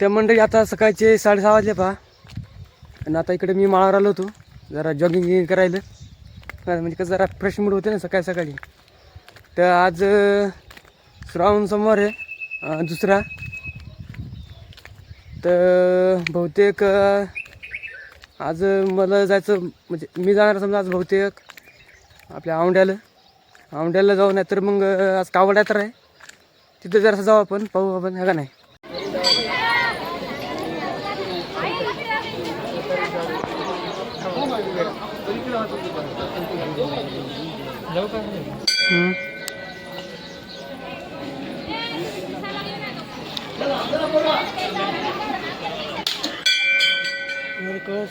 त्या मंडळी आता सकाळचे साडेसहा वाजले पहा. आणि आता इकडे मी माळावर आलो होतो. जरा जॉगिंग करायला. म्हणजे कसं जरा फ्रेश मूड होते ना सकाळी सकाळी. तर आज श्रावण सोमवार आहे दुसरा. तर बहुतेक आज मला जायचं म्हणजे मी जाणार समजा आज बहुतेक आपल्या औंड्याला औंड्याला जाऊ नाही तर मग आज कावड यात्रा आहे. तिथं जरासं जाऊ आपण पाहू आपण हे का नाही? Hmm. Marcos.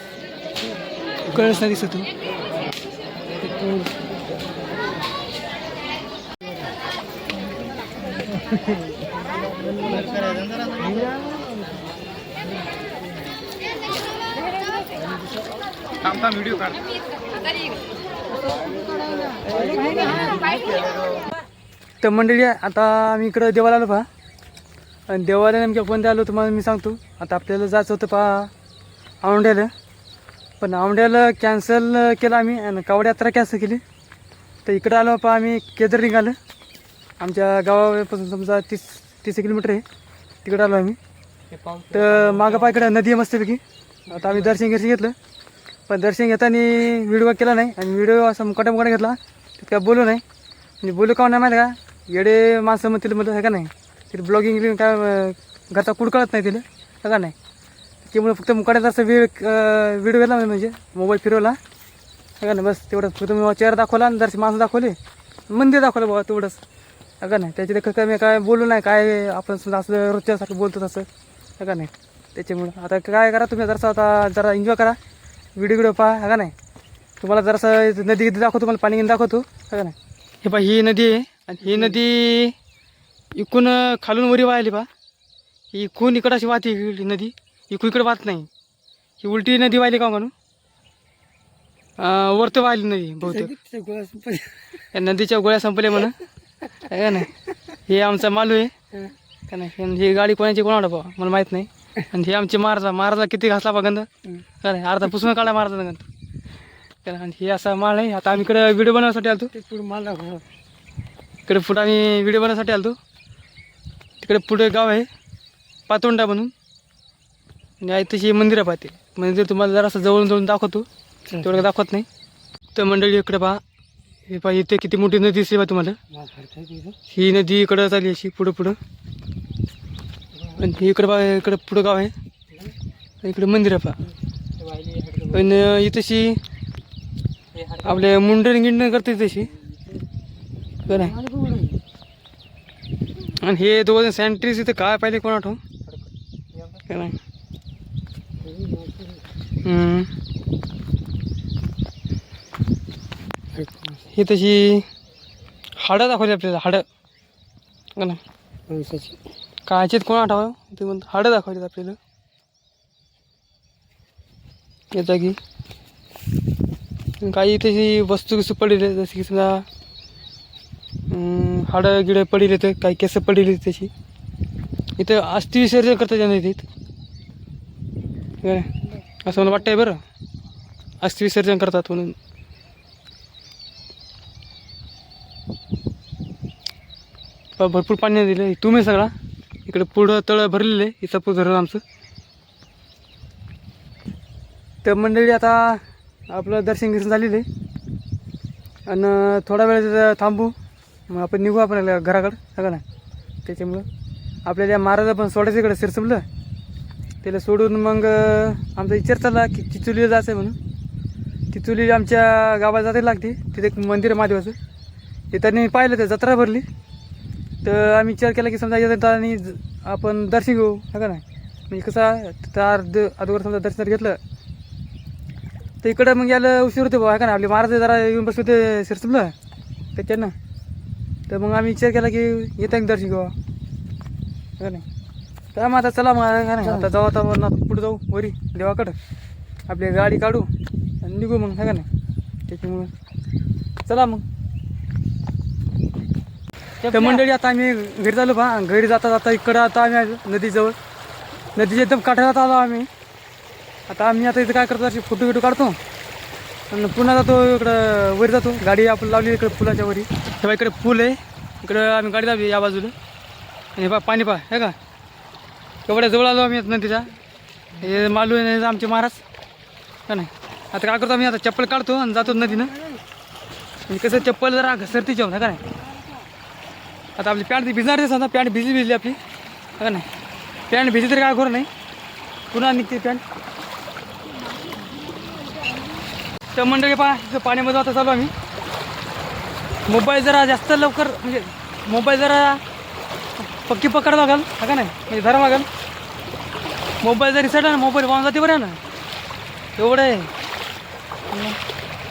¿Cuál es? थांब थांब व्हिडिओ काढ. तर मंडळी आता आम्ही इकडं देवाला आलो पहा. आणि देवाला नेमक्या कोणत्या आलो तुम्हाला मी सांगतो. आता आपल्याला जायचं होतं पहा औंड्याला पण औंड्याला कॅन्सल केलं आम्ही आणि कावड यात्रा कॅन्सल केली. तर इकडं आलो पहा आम्ही केदर निघालं आमच्या गावापासून समजा तीस तीस किलोमीटर आहे. तिकडं आलो आम्ही. तर मागं पहा इकडं नदी आहे मस्तपैकी. आता आम्ही दर्शन घेतलं घेतलं. पण दर्शन घेताना व्हिडिओ केला नाही आणि व्हिडिओ असं मुकाट्या मुकाट्या घेतला. त्यात काय बोलू नाही. म्हणजे बोलू का नाही माहिती का? येडे माणसं मग तिला म्हटलं हे का नाही? तिथे ब्लॉगिंग काय घरचा कुडकळत नाही तिला हे का नाही? त्यामुळे फक्त मुकाट्यात असं वेळ व्हिडिओ घेतला म्हणजे, म्हणजे मोबाईल फिरवला. हे का नाही? बस तेवढं फक्त मी चेहरा दाखवला आणि दर्शन माणसं दाखवले. मंदिर दाखवलं बाबा तेवढंच. हे का नाही? त्याच्यात देखील मी काय बोलू नाही. काय आपण समजा असलं रोजच्यासारखं बोलतो तसं. हे का नाही? त्याच्यामुळं. आता काय करा तुम्ही जरासं आता जरा एन्जॉय करा. व्हिडिओ व्हिडिओ पहा हे का नाही? तुम्हाला जरासं नदी गिदी दाखवतो तुम्हाला पाणी दाखवतो हे का नाही? हे पहा ही नदी आहे. आणि ही नदी इकून खालून वरी वाहिली पहा. ही इकून इकडं अशी वाहते ही नदी. इकून इकडे वाहत नाही. ही उलटी नदी वाहिली का म्हणून? वरत वाहिली नदी बहुतेक. या नदीच्या गोळ्या संपल्या म्हणून. नाही? हे आमचा मालू आहे. का नाही? ही गाडी कोणाची कोणाला बा मला माहीत नाही. आणि हे आमचे महाराजा महाराजा किती घासला बा गंध का नाही अर्धा पुसून काढला महाराजा गंध? आणि हे असा माळ आहे आता आम्ही इकडे व्हिडिओ बनवण्यासाठी आलतो. पुढे मला इकडे पुढे आम्ही व्हिडिओ बनवण्यासाठी आलतो. तिकडे पुढे गाव आहे पातोंडा म्हणून. आणि आहे तशी मंदिरं पाहते. मंदिर तुम्हाला जरासं जवळून जवळून दाखवतो. तेवढं दाखवत नाही. तर मंडळी इकडे पहा. हे पहा इथे किती मोठी नदी दिसली पहा तुम्हाला. ही नदी इकडं चालली अशी पुढं पुढं. आणि ही इकडं बा इकडं पुढं गाव आहे. इकडं इकडे मंदिर आहे पहा आणि इथशी तशी आपले मुंडण गिंडण करते तशी बरं आणि हे दोघं सॅनिटरीज इथं काय पाहिले कोण आठव काय नाही ही तशी हाडं दाखवली आपल्याला हाडं. का नाही कायचेत कोण आठव? ते म्हणतो हाडं दाखवली आपल्याला. या जागी काही तशी वस्तू कसं पडलेली आहे, की समजा हाडं गिडं पडले तर काही केस पडलेली त्याची. तशी इथं अस्थि विसर्जन करतात येणार इथे काय असं मला वाटतंय बरं. अस्थि विसर्जन करतात म्हणून. भरपूर पाणी दिलं तुम्ही सगळा? इकडे पुढं तळं भरलेलं आहे इथं धरण आमचं. तर मंडळी आता आपलं दर्शन गिर्शन झालेलं आहे. आणि थोडा वेळ तिथं थांबू मग आपण निघू आपण घराकडं सगळं ना त्याच्यामुळं. आपल्याला या महाराजा पण सोडायचं इकडं सिरसमलं त्याला सोडून मग आमचा विचार चालला की चिचुलीला जायचं आहे म्हणून. तिचुली आमच्या गावाला जाते लागते. तिथे एक मंदिर आहे महादेवाचं. ते पाहिलं तर जत्रा भरली. तर आम्ही विचार केला की समजा येतात आणि आपण दर्शन घेऊ हा का नाही? म्हणजे कसं तर अर्ध अगोदर समजा दर्शन घेतलं तर इकडं मग यायला उशीर होते बा का ना आपले महाराज जरा येऊन बसले होते सिरसमलं त्याच्यानं तर मग आम्ही विचार केला की येतं दर्शन घेऊ का नाही? तर मग आता चला मग का नाही? आता जाऊ आता मग पुढे जाऊ वरी देवाकडं. आपली गाडी काढू आणि निघू मग हा का नाही? त्याच्यामुळं. चला मग. तर मंडळी आता आम्ही घरी चालू पहा घरी जाता जाता इकडं आता आम्ही नदीजवळ. नदीच्या एकदम काठाला आलो आम्ही. आता आम्ही आता इथं काय करतो असे फोटो बिटो काढतो. आणि पुन्हा जातो इकडं वर जातो. गाडी आपण लावली इकडे पुलाच्या वरी. तेव्हा इकडे पूल आहे. इकडं आम्ही गाडी लावली या बाजूला. आणि हे पहा पाणी पहा हे का? एवढ्या जवळ आलो आम्ही नदीच्या. हे मालू आहे आमचे महाराज. का नाही आता काय करतो आम्ही आता चप्पल काढतो आणि जातो नदीनं. म्हणजे कसं चप्पल जरा घसरती जेवण का नाही? आता आपली पॅन्ट भिजणार समजा पॅन्ट भिजली भिजली आपली. हो का नाही? पॅन्ट भिजली तरी काय करू नाही. पुन्हा निघते पॅन्ट. तर मंडळी पहा इथं पाण्यामध्ये आता चालू आम्ही. मोबाईल जरा जास्त लवकर म्हणजे मोबाईल जरा पक्की पकड लागल हा हो का नाही? म्हणजे धरा लागल मोबाईल जर रिसेट आहे ना मोबाईल वाहून जाते बरं ना. एवढं आहे.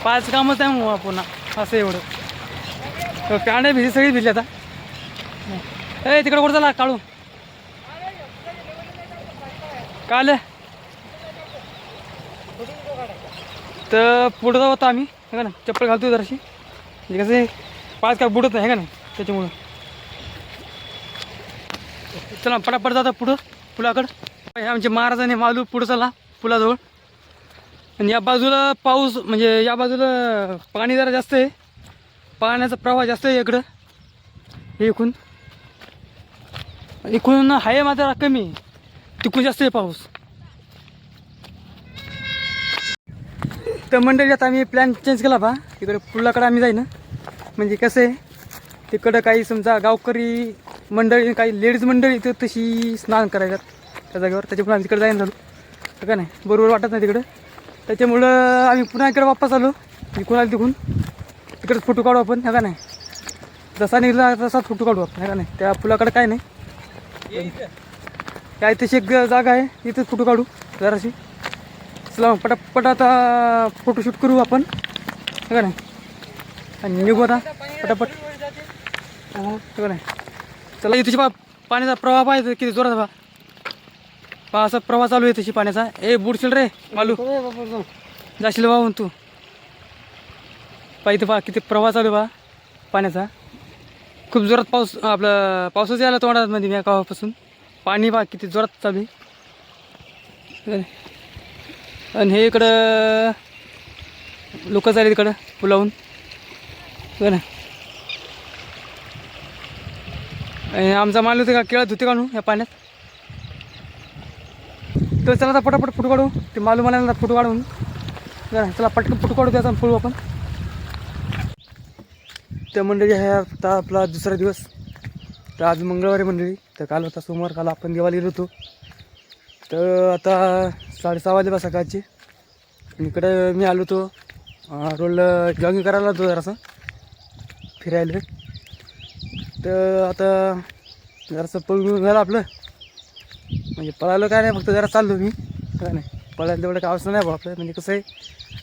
पाच कामच आहे मग हो पुन्हा असं एवढं. पॅन्ट भिजली सगळी भिजली आता. ए तिकडे कुठं झाला काढू काल तर पुढं जाऊ आता आम्ही हे का ना चप्पल घालतो जराशी. म्हणजे कसं आहे, पाच काय बुडत आहे का नाही? त्याच्यामुळं. चला पटापट जाता पुढं पुलाकडं. हे आमचे महाराजाने मालू पुढं चला पुलाजवळ. आणि या बाजूला पाऊस म्हणजे या बाजूला पाणी जरा जास्त आहे. पाण्याचा प्रवाह जास्त आहे इकडं. हे एकूण इकडून आहे मात्र कमी. आहे. तिकडून जास्त आहे पाऊस. तर मंडळी आता आम्ही प्लॅन चेंज केला बा. तिकडे पुलाकडे आम्ही जाईन. म्हणजे कसं आहे तिकडं काही समजा गावकरी मंडळी काही लेडीज मंडळी इथं तशी स्नान करायच्यात त्या जागेवर. त्याच्यामुळे आम्ही तिकडे जाईन झालो. हो का नाही? बरोबर वाटत नाही तिकडं. त्याच्यामुळं आम्ही पुन्हा इकडे वापस आलो. इकडून आलो तिकडून. तिकडेच फोटो काढू आपण. हे का नाही? जसा निघला तसाच फोटो काढू आपण. हे का नाही? त्या पुलाकडे काय नाही. काय तशी एक जागा आहे. इथेच फोटो काढू जराशी. चला पटापट आता फोटोशूट करू आपण. हे का नाही? आणि निघू आता पटापट. हो का नाही? चला इथे पा पाण्याचा प्रवाह पाहिजे किती जोरात बा पहा. असा प्रवाह चालू आहे तशी पाण्याचा. ए बुडशील रे मालू. जाशील बा तू. पहा इथे पहा किती प्रवाह चालू आहे बा पाण्याचा. खूप जोरात पाऊस आपलं पावसाच यायला तोंडात मध्ये मी गावापासून. पाणी बा किती जोरात चालू आणि हे इकडं लोक चालले तिकडं पुलावून बरं ना. आणि आमचा माल होते का केळत होते काढू या पाण्यात? तर चला आता पटापट फुट काढू. ते मालू मला फुट काढून. बरं चला पटकन फुट काढू त्याचा फुलू आपण. त्या मंडळी आहे आता आपला दुसरा दिवस. तर आज मंगळवारी मंडळी तर काल होता सोमवार काल आपण देवाला गेलो होतो. तर आता साडेसहा वाजले बा सकाळचे. आणि इकडं मी आलो होतो रोडला जॉगिंग करायला होतो जरासं. फिरायला. तर आता जरासं पळून झालं आपलं. म्हणजे पळालं काय नाही फक्त जरा चाललो मी. काय नाही पळायला तेवढं काय अवसर नाही बा आपलं म्हणजे कसं आहे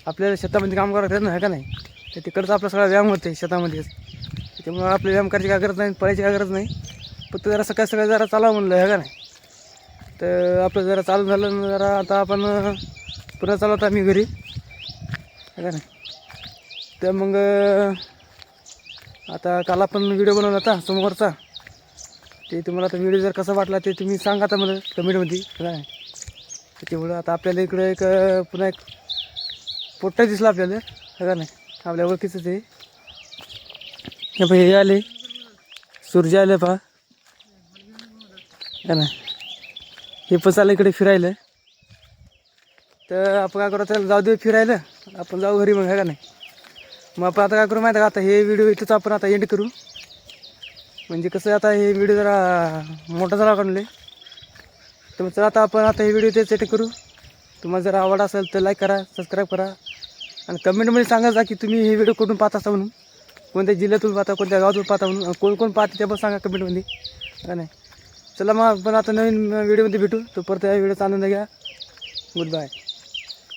आपल्याला शेतामध्ये काम करायचं ना का नाही? तर तिकडचा आपला सगळा व्यायाम होते शेतामध्येच त्याच्यामुळं आपलं व्यायाम करायची काय गरज नाही पळायची काय गरज नाही. फक्त जरा सकाळी सकाळी जरा चालावं म्हणलं हे का नाही? तर आपलं जरा चालू झालं जरा आता आपण पुन्हा चालवत आम्ही घरी. हे का नाही? तर मग आता काल आपण व्हिडिओ बनवला होता समोरचा. ते तुम्हाला आता व्हिडिओ जर कसा वाटला ते तुम्ही सांगा आता मला कमेंटमध्ये है का नाही? त्याच्यामुळं आता आपल्याला इकडं एक पुन्हा एक पोट्टा दिसला आपल्याला का नाही? आपल्या ओळखीचं ते. हे पहा हे आले. सूर्य आले पहा. है ना. हे पण चाललं इकडे फिरायला. तर आपण काय करू त्याला जाऊ दे फिरायला. आपण जाऊ घरी मग है का नाही? मग आपण आता काय करू माहिती का? आता हे व्हिडिओ इथंच आपण आता एंड करू. म्हणजे कसं आता हे व्हिडिओ जरा मोठा झाला काढले तर मग चला आता आपण आता हे व्हिडिओ तेच सेट करू. तुम्हाला जर आवड असेल तर लाईक करा सबस्क्राईब करा. आणि कमेंटमध्ये सांगा जा की तुम्ही हे व्हिडिओ कुठून पाहत असता म्हणून. कोणत्या जिल्ह्यातून पाहता कोणत्या गावातून पाहता म्हणून. कोण कोण पाहते ते पण सांगा कमेंटमध्ये. का नाही? चला मग आपण आता नवीन व्हिडिओमध्ये भेटू. तो परत या व्हिडिओचा आनंद घ्या. Good bye